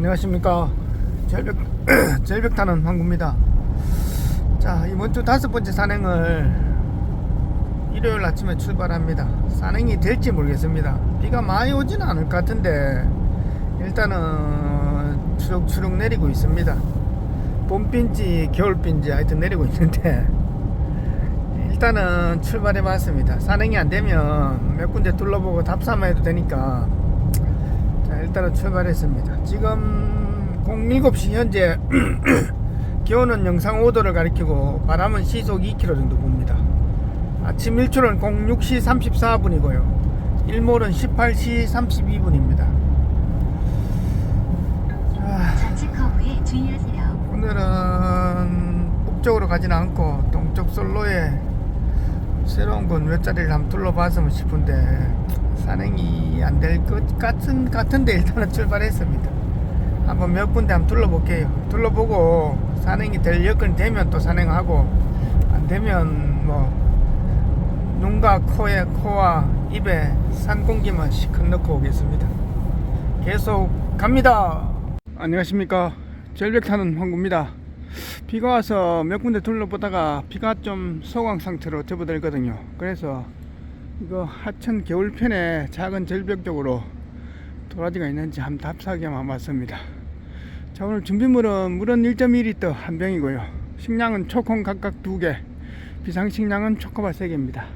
안녕하십니까. 절벽 절벽 타는 황구입니다. 자 이번 주 다섯 번째 산행을 일요일 아침에 출발합니다. 산행이 될지 모르겠습니다. 비가 많이 오지는 않을 것 같은데 일단은 추룩추룩 내리고 있습니다. 봄비인지 겨울비인지 하여튼 내리고 있는데 일단은 출발해 봤습니다. 산행이 안 되면 몇 군데 둘러보고 답사만 해도 되니까 자 일단은 출발했습니다. 지금 07시 현재 기온은 영상 5도를 가리키고 바람은 시속 2km 정도 봅니다. 아침 일출은 06시 34분이고요. 일몰은 18시 32분입니다. 자, 좌측 커브에 주의하세요. 오늘은 북쪽으로 가지는 않고 동쪽 솔로에 새로운 건 몇 자리를 한번 둘러봤으면 싶은데 산행이 안 될 것 같은 같은데 일단은 출발했습니다. 한번 몇 군데 한번 둘러볼게요. 둘러보고 산행이 될 여건이 되면 또 산행하고 안 되면 뭐 눈과 코에 코와 입에 산 공기만 시컷 넣고 오겠습니다. 계속 갑니다. 안녕하십니까. 절벽 타는 황구입니다. 비가 와서 몇 군데 둘러보다가 비가 좀 소강 상태로 접어들거든요. 그래서 이거 하천 겨울편에 작은 절벽 쪽으로 도라지가 있는지 한번 답사하게 한번 왔습니다. 자 오늘 준비물은 물은 1.2리터 한 병이고요. 식량은 초콩 각각 두 개, 비상식량은 초코바 세 개입니다.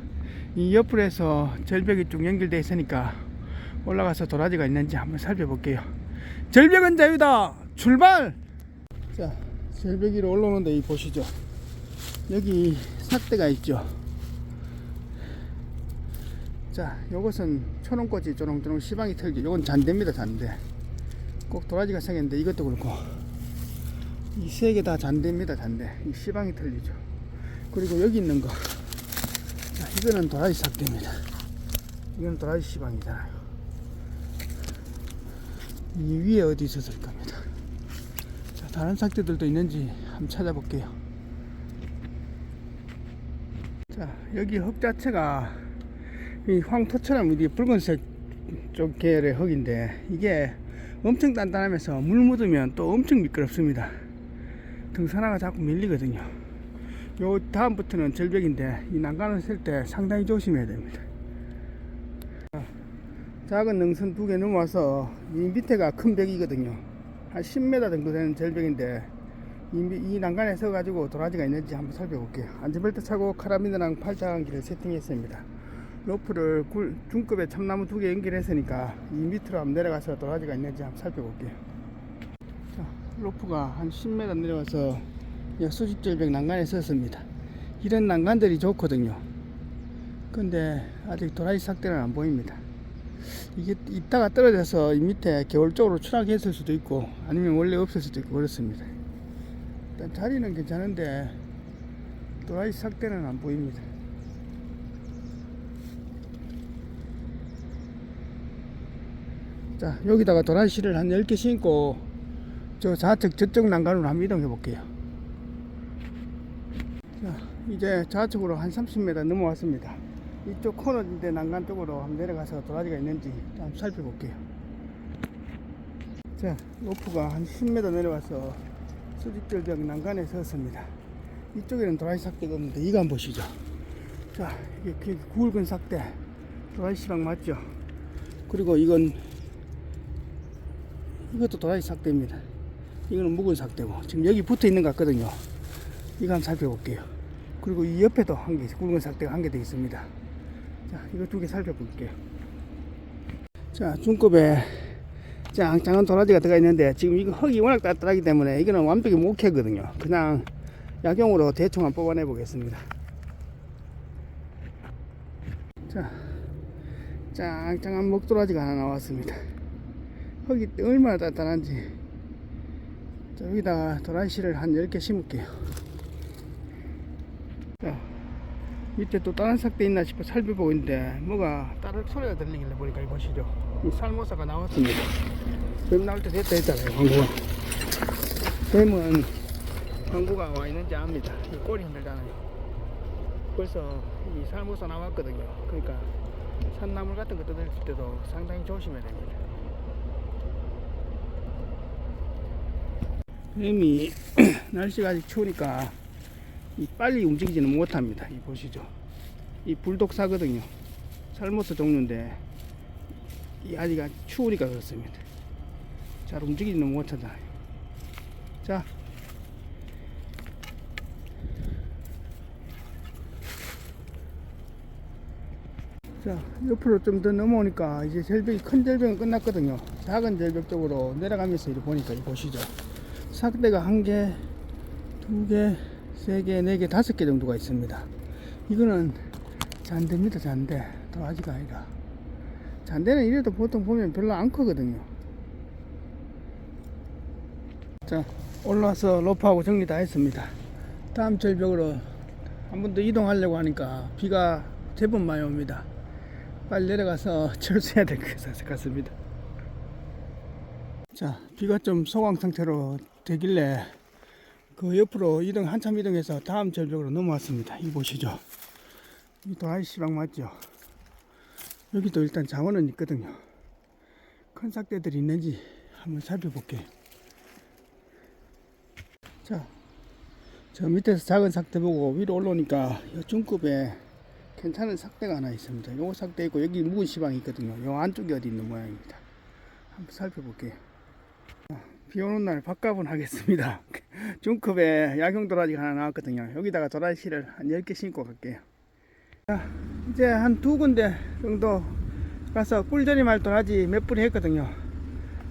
이 옆으로 해서 절벽이 쭉 연결되어 있으니까 올라가서 도라지가 있는지 한번 살펴볼게요. 절벽은 자유다! 출발! 자, 절벽 위로 올라오는데 이 보시죠. 여기 삭대가 있죠. 자, 요것은 초롱꽃이 조롱조롱 시방이 털죠. 요건 잔대입니다, 잔대. 꼭 도라지가 생겼는데 이것도 그렇고. 이 세 개 다 잔대입니다, 잔대. 이 시방이 털리죠. 그리고 여기 있는 거. 자, 이거는 도라지 삭대입니다. 이건 도라지 시방이잖아요. 이 위에 어디 있었을 겁니다. 자, 다른 삭제들도 있는지 한번 찾아볼게요. 자, 여기 흙 자체가 이 황토처럼 이 붉은색 쪽 계열의 흙인데 이게 엄청 단단하면서 물 묻으면 또 엄청 미끄럽습니다. 등산화가 자꾸 밀리거든요. 요 다음부터는 절벽인데 이 난간을 쓸 때 상당히 조심해야 됩니다. 작은 능선 두 개 넘어와서 이 밑에가 큰 벽이거든요. 한 10m 정도 되는 절벽인데 이, 미- 이 난간에 서가지고 도라지가 있는지 한번 살펴볼게요. 안전벨트 차고 카라비너랑 팔짱기를 세팅했습니다. 로프를 굴, 중급의 참나무 두 개 연결했으니까 이 밑으로 한번 내려가서 도라지가 있는지 한번 살펴볼게요. 자, 로프가 한 10m 내려와서 이 수직절벽 난간에 섰습니다. 이런 난간들이 좋거든요. 근데 아직 도라지 삭대는 안 보입니다. 이게 이따가 떨어져서 이 밑에 겨울 쪽으로 추락했을 수도 있고 아니면 원래 없을 수도 있고 그렇습니다. 일단 자리는 괜찮은데 도라지 삭대는 안 보입니다. 자 여기다가 도라지씨를 한 10개 심고 저 좌측 저쪽 난간으로 한번 이동해 볼게요. 자 이제 좌측으로 한 30m 넘어왔습니다. 이쪽 코너인데 난간 쪽으로 한번 내려가서 도라지가 있는지 한번 살펴볼게요. 자, 로프가 한 10m 내려와서 수직절벽 난간에 섰습니다. 이쪽에는 도라지 삭대가 없는데 이거 한번 보시죠. 자, 이게 그 굵은 삭대 도라지 시방 맞죠? 그리고 이건 이것도 도라지 삭대입니다. 이거는 묵은 삭대고 지금 여기 붙어 있는 것 같거든요. 이거 한번 살펴볼게요. 그리고 이 옆에도 한 개, 굵은 삭대가 한 개 더 있습니다. 자, 이거 두 개 살펴볼게요. 자, 중급에 짱짱한 도라지가 들어가 있는데 지금 이거 흙이 워낙 따뜻하기 때문에 이거는 완벽히 못 캐거든요. 그냥 약용으로 대충 한번 뽑아내 보겠습니다. 자, 짱짱한 목도라지가 하나 나왔습니다. 흙이 얼마나 단단한지. 자, 여기다가 도라지를 한 10개 심을게요. 자, 밑에 또 다른 삭대 있나 싶어 살펴보고 있는데 뭐가 다른 소리가 들리길래 보니까 이 보시죠. 이 살모사가 나왔습니다. 뱀 나올 때 됐다 했잖아요 광고가. 뱀은 광고가 와 있는지 압니다. 이 꼬리 힘들잖아요. 벌써 이 살모사 나왔거든요. 그러니까 산나물 같은 거 뜯을 때도 상당히 조심해야 됩니다 뱀이 날씨가 아직 추우니까 이 빨리 움직이지는 못합니다. 이 보시죠. 이 불독사거든요. 살모스 종류인데 이 아직 추우니까 그렇습니다. 잘 움직이지는 못하잖아요. 자. 자, 옆으로 좀 더 넘어오니까 이제 절벽이 큰 절벽은 끝났거든요. 작은 절벽 쪽으로 내려가면서 이렇게 보니까 이 보시죠. 삭대가 한 개, 두 개, 세 개, 네 개, 다섯 개 정도가 있습니다. 이거는 잔대입니다, 잔대. 도라지가 아니라. 잔대는 이래도 보통 보면 별로 안 크거든요. 자, 올라와서 로프하고 정리 다 했습니다. 다음 절벽으로 한 번 더 이동하려고 하니까 비가 제법 많이 옵니다. 빨리 내려가서 철수해야 될 것 같습니다. 자, 비가 좀 소강 상태로 되길래 그 옆으로 이동 한참 이동해서 다음 절벽으로 넘어왔습니다. 이 보시죠. 이 도라지 시방 맞죠? 여기도 일단 자원은 있거든요. 큰 삭대들이 있는지 한번 살펴볼게요. 자, 저 밑에서 작은 삭대 보고 위로 올라오니까 이 중급에 괜찮은 삭대가 하나 있습니다. 요거 삭대 있고 여기 묵은 시방이 있거든요. 요 안쪽에 어디 있는 모양입니다. 한번 살펴볼게요. 비 오는 날 밥값은 하겠습니다. 중급에 야경 도라지가 하나 나왔거든요. 여기다가 도라지를 한 10개 심고 갈게요. 자, 이제 한 두 군데 정도 가서 꿀절이 도라지 몇 뿌리 했거든요.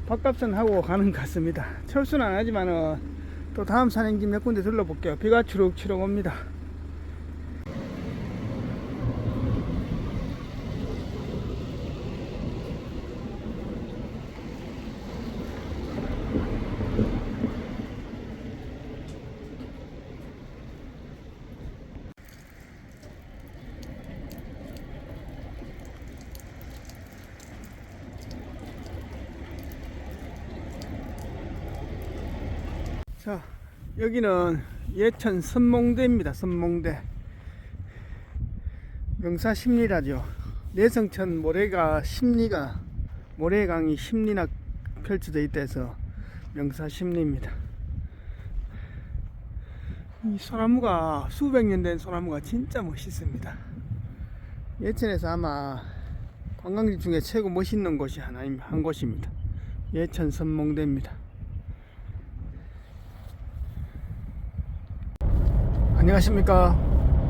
밥값은 하고 가는 것 같습니다. 철수는 안 하지만은 또 다음 산행지 몇 군데 둘러볼게요. 비가 추룩추룩 옵니다. 자, 여기는 예천 선몽대입니다. 선몽대. 명사 심리라죠. 내성천 모래가 심리가 모래강이 심리나 펼쳐져 있다 해서 명사 심리입니다. 이 소나무가 수백 년 된 소나무가 진짜 멋있습니다. 예천에서 아마 관광지 중에 최고 멋있는 곳이 하나 한 곳입니다. 예천 선몽대입니다. 안녕하십니까.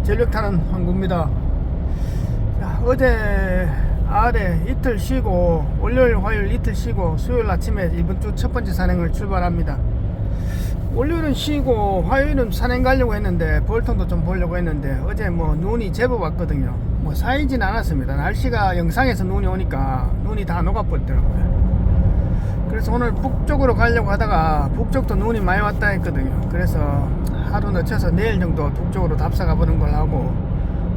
전력 타는 황구입니다. 자, 어제 아래 이틀 쉬고 월요일 화요일 이틀 쉬고 수요일 아침에 이번 주 첫 번째 산행을 출발합니다. 월요일은 쉬고 화요일은 산행 가려고 했는데 볼통도 좀 보려고 했는데 어제 뭐 눈이 제법 왔거든요. 뭐 쌓이진 않았습니다. 날씨가 영상에서 눈이 오니까 눈이 다 녹아버리더라고요 그래서 오늘 북쪽으로 가려고 하다가 북쪽도 눈이 많이 왔다 했거든요. 그래서 하루 늦춰서 내일 정도 북쪽으로 답사 가보는 걸 하고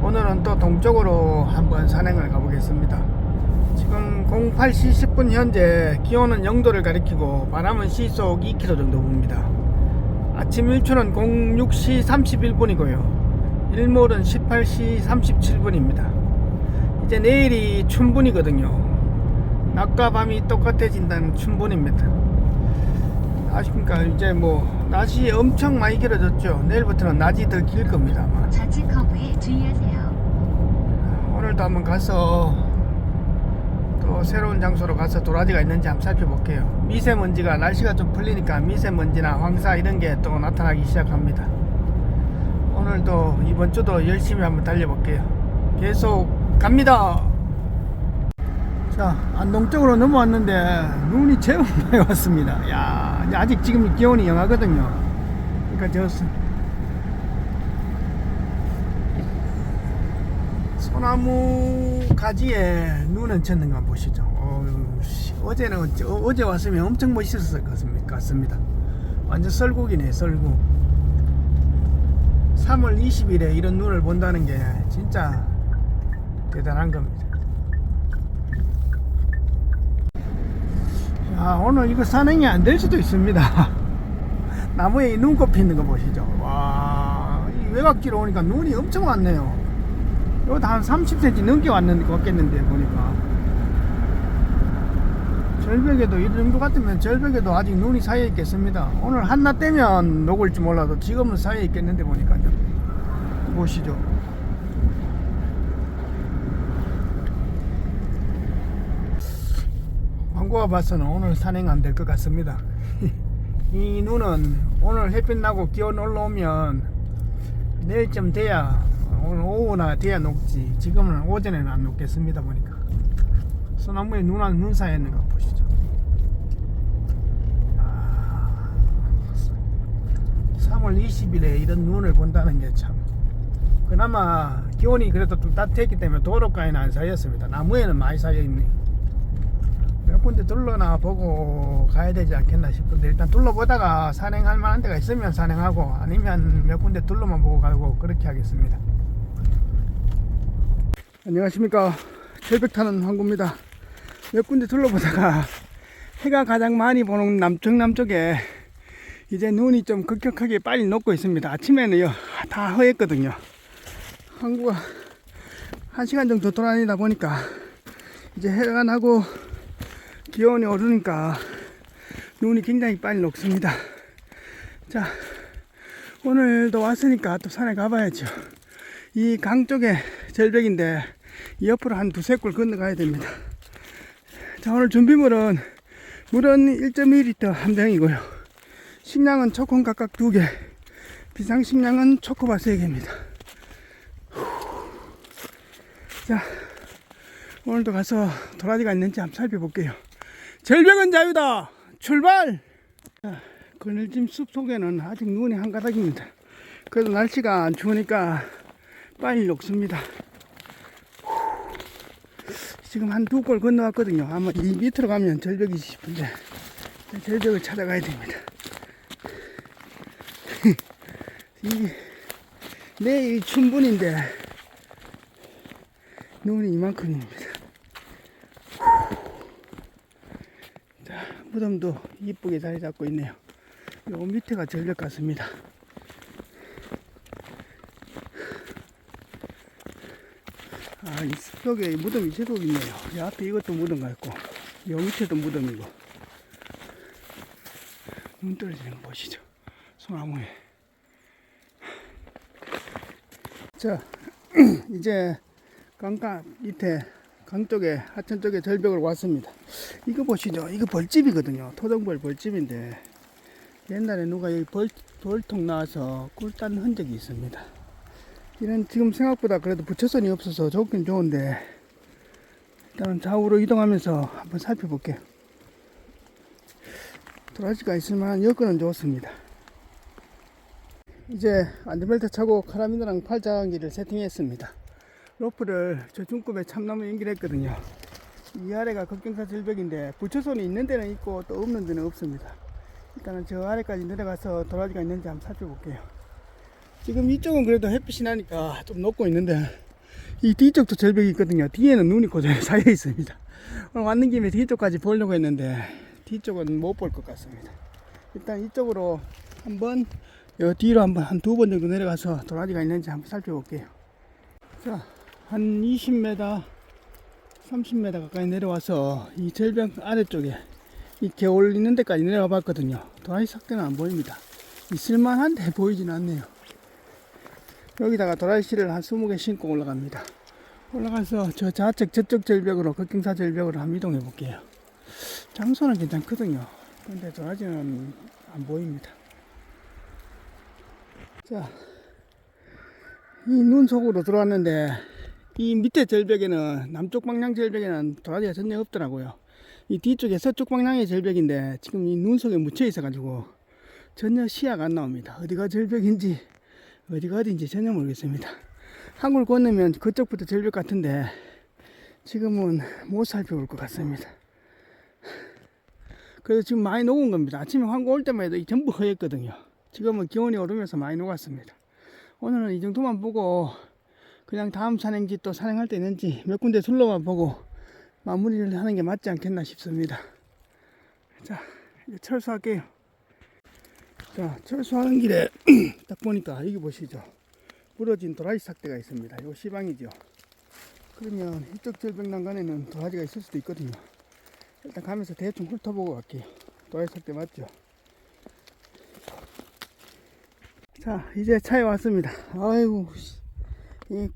오늘은 또 동쪽으로 한번 산행을 가보겠습니다. 지금 08시 10분 현재 기온은 0도를 가리키고 바람은 시속 2km 정도 붑니다. 아침 일출은 06시 31분이고요. 일몰은 18시 37분입니다. 이제 내일이 춘분이거든요. 낮과 밤이 똑같아진다는 춘분입니다. 아십니까? 이제 뭐 낮이 엄청 많이 길어졌죠. 내일부터는 낮이 더 길 겁니다. 아마. 좌측 커브에 주의하세요. 오늘도 한번 가서 또 새로운 장소로 가서 도라지가 있는지 한번 살펴볼게요. 미세먼지가 날씨가 좀 풀리니까 미세먼지나 황사 이런 게 또 나타나기 시작합니다. 오늘도 이번 주도 열심히 한번 달려볼게요. 계속 갑니다. 자, 안동 쪽으로 넘어왔는데 눈이 제법 많이 왔습니다. 야, 아직 지금 기온이 영하거든요. 그러니까 저 소나무 가지에 눈 얹혔는 거 보시죠. 어 제는 어째- 어, 어제 왔으면 엄청 멋있었을 것. 같습니다. 완전 썰국이네, 썰국. 3월 20일에 이런 눈을 본다는 게 진짜 대단한 겁니다. 야, 오늘 이거 산행이 안 될 수도 있습니다. 나무에 이 눈꽃 피는 거 보시죠. 와, 이 외곽지로 오니까 눈이 엄청 왔네요. 이거 한 30cm 넘게 왔는 것 같겠는데, 보니까. 절벽에도 이 정도 같으면 절벽에도 아직 눈이 쌓여 있겠습니다. 오늘 한낮 때면 녹을지 몰라도 지금은 쌓여 있겠는데 보니까요. 보시죠. 광고가 봐서는 오늘 산행 안 될 것 같습니다. 이 눈은 오늘 햇빛 나고 기온 올라오면 내일쯤 돼야 오늘 오후나 돼야 녹지 지금은 오전에는 안 녹겠습니다 보니까 소나무에 눈안 눈 쌓여 있는 거 보시죠. 아, 3월 20일에 이런 눈을 본다는 게 참 그나마 기온이 그래도 좀 따뜻했기 때문에 도로가에는 안 쌓였습니다. 나무에는 많이 쌓여 있네요. 몇 군데 둘러나 보고 가야 되지 않겠나 싶은데 일단 둘러보다가 산행할 만한 데가 있으면 산행하고 아니면 몇 군데 둘러만 보고 가고 그렇게 하겠습니다. 안녕하십니까 절벽 타는 황구입니다. 몇 군데 둘러보다가 해가 가장 많이 보는 남쪽 남쪽에 이제 눈이 좀 급격하게 빨리 녹고 있습니다. 아침에는요 다 허했거든요. 항구가 한 시간 정도 돌아다니다 보니까 이제 해가 나고 기온이 오르니까 눈이 굉장히 빨리 녹습니다. 자 오늘도 왔으니까 또 산에 가봐야죠. 이 강 쪽에 절벽인데 이 옆으로 한 두세 골 건너가야 됩니다. 자 오늘 준비물은 물은 1.2리터 한 병이고요. 식량은 초콘 각각 두 개, 비상식량은 초코바 세 개입니다. 자, 오늘도 가서 도라지가 있는지 한번 살펴볼게요. 절벽은 자유다! 출발! 자, 그늘짐 숲 속에는 아직 눈이 한 가닥입니다. 그래도 날씨가 안 추우니까 빨리 녹습니다. 지금 한 두 골 건너왔거든요. 아마 이 밑으로 가면 절벽이지 싶은데 절벽을 찾아가야 됩니다. 이 내일 춘분인데 눈이 이만큼입니다. 자, 무덤도 이쁘게 자리 잡고 있네요. 요 밑에가 절벽 같습니다. 아, 이 숲속에 이 무덤이 제법 있네요. 이 앞에 이것도 무덤 같고, 요 밑에도 무덤이고. 눈 떨어지는 거 보시죠. 소나무에. 자, 이제 강가 밑에 강 쪽에 하천 쪽에 절벽을 왔습니다. 이거 보시죠. 이거 벌집이거든요. 토종벌 벌집인데 옛날에 누가 여기 벌, 돌통 나와서 꿀 딴 흔적이 있습니다. 이런 지금 생각보다 그래도 부처선이 없어서 좋긴 좋은데 일단 좌우로 이동하면서 한번 살펴볼게요. 도라지가 있을 만한 여건은 좋습니다. 이제 안전벨트 차고 카라비너랑 팔자기를 세팅했습니다. 로프를 저 중급에 참나무 연결했거든요. 이 아래가 급경사 절벽인데 부처선이 있는 데는 있고 또 없는 데는 없습니다. 일단은 저 아래까지 내려가서 도라지가 있는지 한번 살펴볼게요. 지금 이쪽은 그래도 햇빛이 나니까 좀 녹고 있는데 이 뒤쪽도 절벽이 있거든요. 뒤에는 눈이 고정해 쌓여 있습니다. 오늘 왔는 김에 뒤쪽까지 보려고 했는데 뒤쪽은 못 볼 것 같습니다. 일단 이쪽으로 한번 요 뒤로 한번 한 두 번 정도 내려가서 도라지가 있는지 한번 살펴볼게요. 자, 한 20m, 30m 가까이 내려와서 이 절벽 아래쪽에 이 개울 있는 데까지 내려가 봤거든요. 도라지 삭대는 안 보입니다. 있을만한데 보이진 않네요. 여기다가 도라지 씨를 한 20개 신고 올라갑니다. 올라가서 저 좌측 저쪽 절벽으로 극경사 절벽으로 한번 이동해 볼게요. 장소는 괜찮거든요. 근데 도라지는 안 보입니다. 자, 이 눈 속으로 들어왔는데 이 밑에 절벽에는 남쪽 방향 절벽에는 도라지가 전혀 없더라고요. 이 뒤쪽에 서쪽 방향의 절벽인데 지금 이 눈 속에 묻혀 있어 가지고 전혀 시야가 안 나옵니다. 어디가 절벽인지 어디가 어딘지 전혀 모르겠습니다. 한골 건너면 그쪽부터 절벽 같은데 지금은 못 살펴볼 것 같습니다. 그래서 지금 많이 녹은 겁니다. 아침에 황고 올 때만 해도 이 전부 허였거든요. 지금은 기온이 오르면서 많이 녹았습니다. 오늘은 이 정도만 보고 그냥 다음 산행지 또 산행할 때 있는지 몇 군데 둘러만 보고 마무리를 하는 게 맞지 않겠나 싶습니다. 자, 이제 철수할게요. 자, 철수하는 길에 딱 보니까 여기 보시죠. 부러진 도라지 삭대가 있습니다. 요 시방이죠. 그러면 이쪽 절벽 난간에는 도라지가 있을 수도 있거든요. 일단 가면서 대충 훑어보고 갈게요. 도화석 때 맞죠? 자, 이제 차에 왔습니다. 아이고, 씨. 이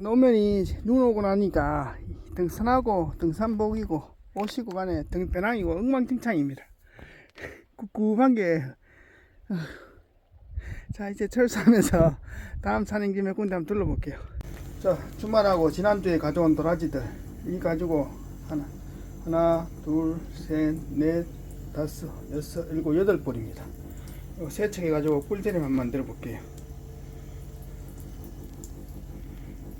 노면이 눈 오고 나니까 등산하고 등산복이고 오시고 간에 등배낭이고 엉망진창입니다. 꿉꿉한 게. 어. 자, 이제 철수하면서 다음 산행 김에 군대 한번 둘러볼게요. 자, 주말하고 지난주에 가져온 도라지들. 이 가지고 하나, 하나, 둘, 셋, 넷, 다섯, 여섯, 일곱, 여덟 볼입니다. 이거 세척해 가지고 꿀재림 한번 만들어 볼게요.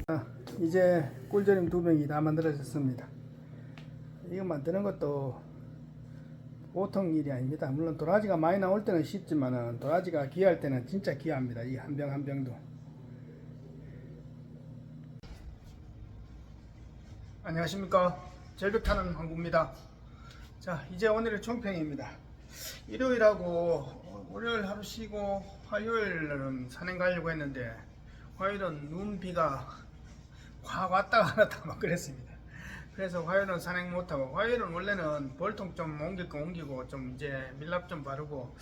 자, 이제 꿀재림 두 병이 다 만들어졌습니다. 이거 만드는 것도 보통 일이 아닙니다. 물론 도라지가 많이 나올 때는 쉽지만은 도라지가 귀할 때는 진짜 귀합니다. 이 한 병 한 병도. 안녕하십니까. 절벽 타는 항구입니다. 자, 이제 오늘의 총평입니다. 일요일하고 월요일 하루 쉬고 화요일은 산행 가려고 했는데 화요일은 눈 비가 확 왔다 갔다 막 그랬습니다. 그래서 화요일은 산행 못하고 화요일은 원래는 벌통 좀거 옮기고 좀 이제 밀랍 좀 바르고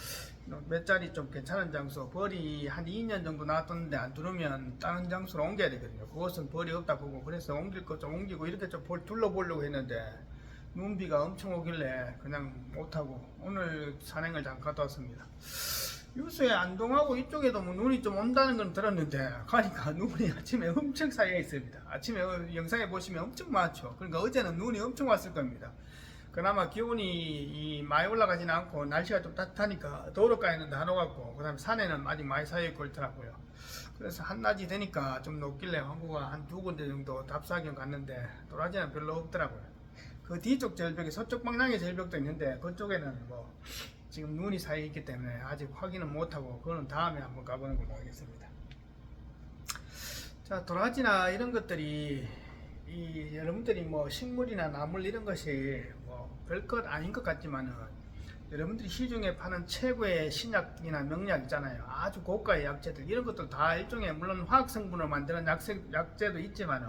몇 자리 좀 괜찮은 장소 벌이 한 2년 정도 나왔던데 안 들으면 다른 장소로 옮겨야 되거든요. 그것은 벌이 없다 보고 그래서 옮길 거좀 옮기고 이렇게 좀벌 둘러보려고 했는데 눈비가 엄청 오길래 그냥 못하고 오늘 산행을 잠깐 왔습니다. 유수에 안동하고 이쪽에도 뭐 눈이 좀 온다는 건 들었는데 가니까 눈이 아침에 엄청 쌓여 있습니다. 아침에 어, 영상에 보시면 엄청 많죠. 그러니까 어제는 눈이 엄청 왔을 겁니다. 그나마 기온이 이 많이 올라가지는 않고 날씨가 좀 따뜻하니까 도로가에는 다 녹았고 그다음에 산에는 아직 많이 쌓여 있고 있더라고요. 그래서 한낮이 되니까 좀 녹길래 항구가 한 두 군데 정도 답사경 갔는데 도라지는 별로 없더라고요. 그 뒤쪽 절벽에 서쪽 방향의 절벽도 있는데 그쪽에는 뭐 지금 눈이 쌓여 있기 때문에 아직 확인은 못하고 그거는 다음에 한번 가보는 걸로 하겠습니다. 자 도라지나 이런 것들이 이 여러분들이 뭐 식물이나 나물 이런 것이 뭐 별것 아닌 것 같지만은 여러분들이 시중에 파는 최고의 신약이나 명약 있잖아요. 아주 고가의 약재들 이런 것들 다 일종의 물론 화학 성분을 만드는 약재, 약재도 있지만은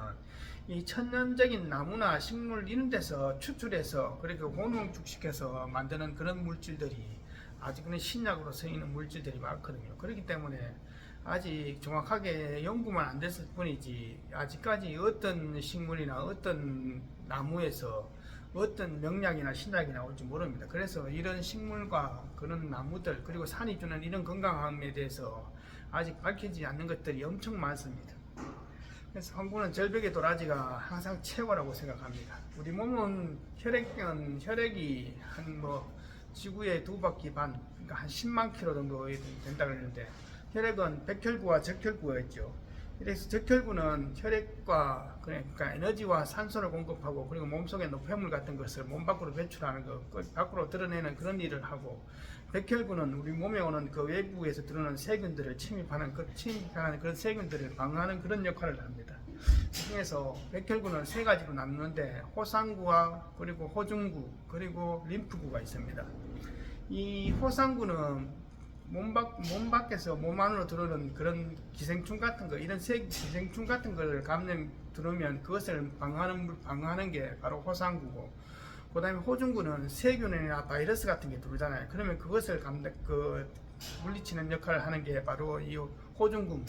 이 천연적인 나무나 식물 이런 데서 추출해서 그렇게 혼용축시켜서 만드는 그런 물질들이 아직은 신약으로 쓰이는 물질들이 많거든요. 그렇기 때문에 아직 정확하게 연구만 안 됐을 뿐이지 아직까지 어떤 식물이나 어떤 나무에서 어떤 명약이나 신약이 나올지 모릅니다. 그래서 이런 식물과 그런 나무들 그리고 산이 주는 이런 건강함에 대해서 아직 밝혀지지 않는 것들이 엄청 많습니다. 그래서 한국은 절벽의 도라지가 항상 최고라고 생각합니다. 우리 몸은 혈액은 혈액이 한 뭐 지구의 두 바퀴 반, 그러니까 한 10만 킬로 정도 된다 그러는데 혈액은 백혈구와 적혈구가 있죠. 그래서 적혈구는 혈액과 그러니까 에너지와 산소를 공급하고 그리고 몸속에 노폐물 같은 것을 몸 밖으로 배출하는 것, 그 밖으로 드러내는 그런 일을 하고 백혈구는 우리 몸에 오는 그 외부에서 들어오는 세균들을 침입하는 그 침입하는 그런 세균들을 방어하는 그런 역할을 합니다. 그 중에서 백혈구는 세 가지로 나누는데 호상구와 그리고 호중구 그리고 림프구가 있습니다. 이 호상구는 몸, 밖, 몸 밖에서 몸 안으로 들어오는 그런 기생충 같은 거, 이런 세, 기생충 같은 걸 감염 들어오면 그것을 방어하는, 물- 방어하는 게 바로 호상구고, 그 다음에 호중구는 세균이나 바이러스 같은 게 들어오잖아요. 그러면 그것을 감, 그, 물리치는 역할을 하는 게 바로 이 호중구.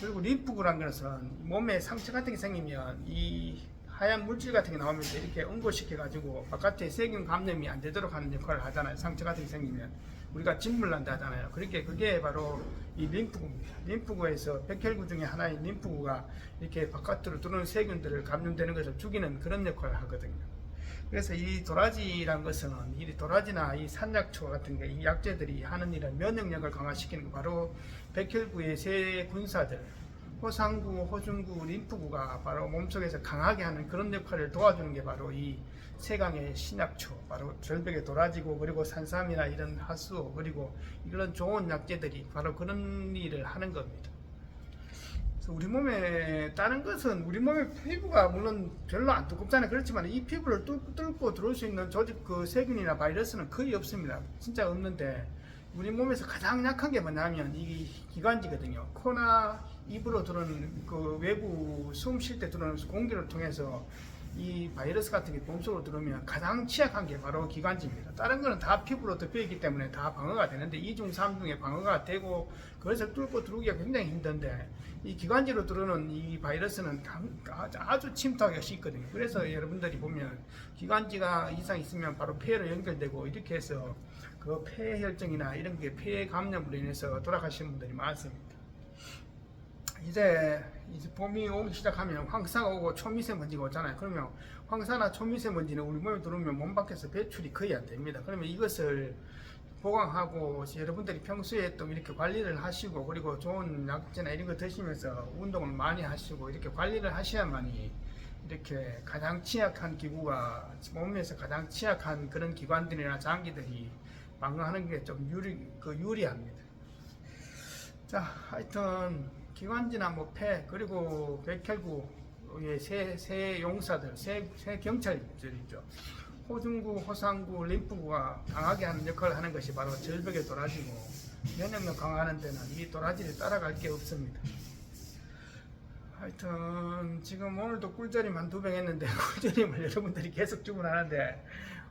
그리고 림프구란 것은 몸에 상처 같은 게 생기면 이 하얀 물질 같은 게 나오면 이렇게 응고시켜 가지고 바깥에 세균 감염이 안 되도록 하는 역할을 하잖아요. 상처 같은 게 생기면 우리가 진물 난다 하잖아요. 그렇게 그게 바로 이 림프구입니다. 림프구에서 백혈구 중에 하나인 림프구가 이렇게 바깥으로 들어오는 세균들을 감염되는 것을 죽이는 그런 역할을 하거든요. 그래서 이 도라지란 것은 이 도라지나 이 산약초 같은 게 이 약재들이 하는 일은 면역력을 강화시키는 거 바로 백혈구의 세 군사들 호상구, 호중구, 림프구가 바로 몸속에서 강하게 하는 그런 역할을 도와주는 게 바로 이 세강의 신약초, 바로 절벽의 도라지고 그리고 산삼이나 이런 하수 그리고 이런 좋은 약재들이 바로 그런 일을 하는 겁니다. 우리 몸에 다른 것은 우리 몸의 피부가 물론 별로 안 두껍잖아요. 그렇지만 이 피부를 뚫- 뚫고 들어올 수 있는 조직 그 세균이나 바이러스는 거의 없습니다. 진짜 없는데 우리 몸에서 가장 약한 게 뭐냐면 이 기관지거든요. 코나 입으로 들어오는 그 외부 숨 쉴 때 들어오는 공기를 통해서 이 바이러스 같은 게 몸속으로 들어오면 가장 취약한 게 바로 기관지입니다. 다른 거는 다 피부로 덮여 있기 때문에 다 방어가 되는데 이중삼중에 방어가 되고 그것을 뚫고 들어오기가 굉장히 힘든데 이 기관지로 들어오는 이 바이러스는 아주 침투하기가 쉽거든요. 그래서 여러분들이 보면 기관지가 이상 있으면 바로 폐로 연결되고 이렇게 해서 그 폐혈증이나 이런 게 폐 감염으로 인해서 돌아가시는 분들이 많습니다. 이제 이제 봄이 오기 시작하면 황사가 오고 초미세먼지가 오잖아요. 그러면 황사나 초미세먼지는 우리 몸에 들어오면 몸 밖에서 배출이 거의 안 됩니다. 그러면 이것을 보강하고 여러분들이 평소에 또 이렇게 관리를 하시고 그리고 좋은 약제나 이런 거 드시면서 운동을 많이 하시고 이렇게 관리를 하셔야만이 이렇게 가장 취약한 기구가 몸에서 가장 취약한 그런 기관들이나 장기들이 방어하는 게 좀 유리 그 유리합니다. 자, 하여튼 기관지나 뭐 폐 그리고 백혈구의 새, 새 용사들, 새, 새 경찰들이죠. 호중구, 호상구, 림프구가 강하게 하는 역할을 하는 것이 바로 절벽의 도라지고 면역력 강화하는 데는 이 도라지를 따라갈 게 없습니다. 하여튼 지금 오늘도 한두병 했는데 꿀조림을 여러분들이 계속 주문하는데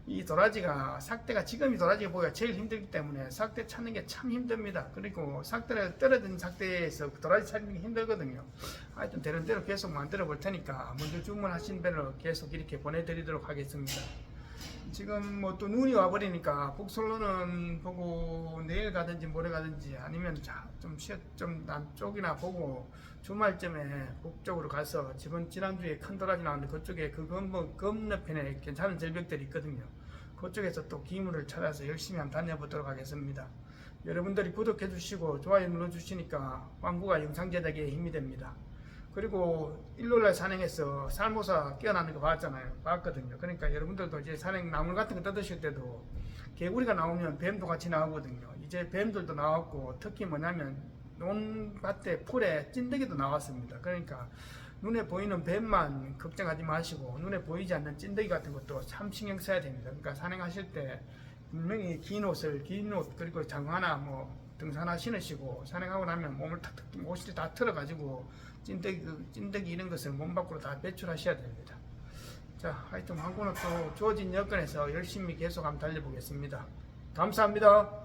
이 도라지가 삭대가 지금이 도라지가 보기가 제일 힘들기 때문에 삭대 찾는 게 참 힘듭니다. 그리고 삭대를 떨어진 삭대에서 도라지 찾는 게 힘들거든요. 하여튼 되는 대로 계속 만들어 볼 테니까 먼저 주문하신 대로 계속 이렇게 보내드리도록 하겠습니다. 지금 뭐 또 눈이 와버리니까 북솔로는 보고 내일 가든지 모레 가든지 아니면 자, 좀 쉬어 좀 남쪽이나 보고 주말쯤에 북쪽으로 가서 지금 지난주에 큰 도라지 나왔는데 그쪽에 그 건너, 건너편에 괜찮은 절벽들이 있거든요. 그쪽에서 또 기물을 찾아서 열심히 한번 다녀보도록 하겠습니다. 여러분들이 구독해 주시고 좋아요 눌러 주시니까 광고가 영상 제작에 힘이 됩니다. 그리고 일요일날 산행해서 살모사 깨어나는 거 봤잖아요. 봤거든요. 그러니까 여러분들도 이제 산행 나물 같은 거 뜯으실 때도 개구리가 나오면 뱀도 같이 나오거든요. 이제 뱀들도 나왔고 특히 뭐냐면 논밭에 풀에 찐득이도 나왔습니다. 그러니까 눈에 보이는 뱀만 걱정하지 마시고 눈에 보이지 않는 찐득이 같은 것도 참 신경 써야 됩니다. 그러니까 산행하실 때 분명히 긴 옷을 긴 옷 그리고 장화나 뭐 등산화 신으시고 산행하고 나면 몸을 탁탁 옷이 다 틀어가지고 찐득이 그 찐득이 이런 것을 몸 밖으로 다 배출하셔야 됩니다. 자 하여튼 한국은 또 주어진 여건에서 열심히 계속 한번 달려보겠습니다. 감사합니다.